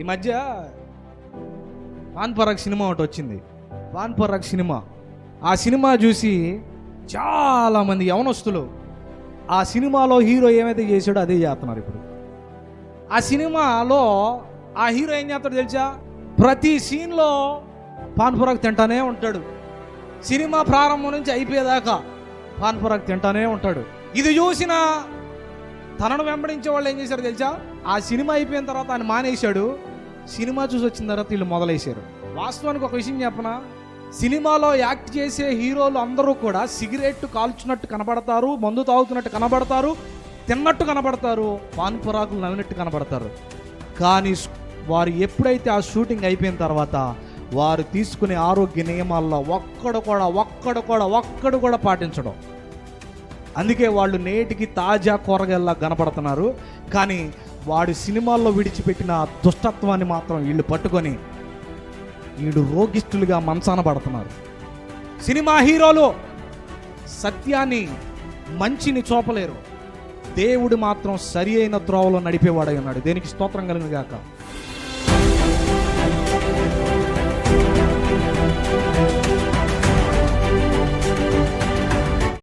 ఈ మధ్య pan Parag cinema ఒకటి వచ్చింది. పాన్ పరాగ్ సినిమా. ఆ సినిమా చూసి చాలామంది యవనస్తులు ఆ సినిమాలో హీరో ఏమైతే చేశాడో అదే చేస్తున్నారు ఇప్పుడు. ఆ సినిమాలో ఆ హీరో ఏం చేస్తాడో తెలుసా? ప్రతి సీన్లో పాన్ పరాగ్ తింటానే ఉంటాడు. సినిమా ప్రారంభం నుంచి అయిపోయేదాకా పాన్ పరాగ్ తింటానే ఉంటాడు. ఇది చూసిన తనను వెంబడించే వాళ్ళు ఏం చేశారు తెలుసా? ఆ సినిమా అయిపోయిన తర్వాత ఆయన మానేశాడు. సినిమా చూసి వచ్చిన తర్వాత వీళ్ళు మొదలేశారు వాస్తవానికి ఒక విషయం చెప్పనా? సినిమాలో యాక్ట్ చేసే హీరోలు అందరూ కూడా సిగరెట్ కాల్చున్నట్టు కనబడతారు మందు తాగుతున్నట్టు కనబడతారు తిన్నట్టు కనబడతారు పాన్పురాకులు నవ్వినట్టు కనబడతారు. కానీ వారు ఎప్పుడైతే ఆ షూటింగ్ అయిపోయిన తర్వాత వారు తీసుకునే ఆరోగ్య నియమాల్లో ఒక్కడు కూడా ఒక్కడు కూడా ఒక్కడు కూడా పాటించడం. అందుకే వాళ్ళు నేటికి తాజా కూరగాయల్లా కనపడుతున్నారు. కానీ వాడు సినిమాల్లో విడిచిపెట్టిన దుష్టత్వాన్ని మాత్రం వీళ్ళు పట్టుకొని వీడు రోగిష్ఠులుగా మంచాన పడుతున్నారు. సినిమా హీరోలు సత్యాన్ని మంచిని చూపలేరు. దేవుడు మాత్రం సరి అయిన త్రోవలో నడిపేవాడై ఉన్నాడు. దేనికి స్తోత్రం కలిగిన గాక?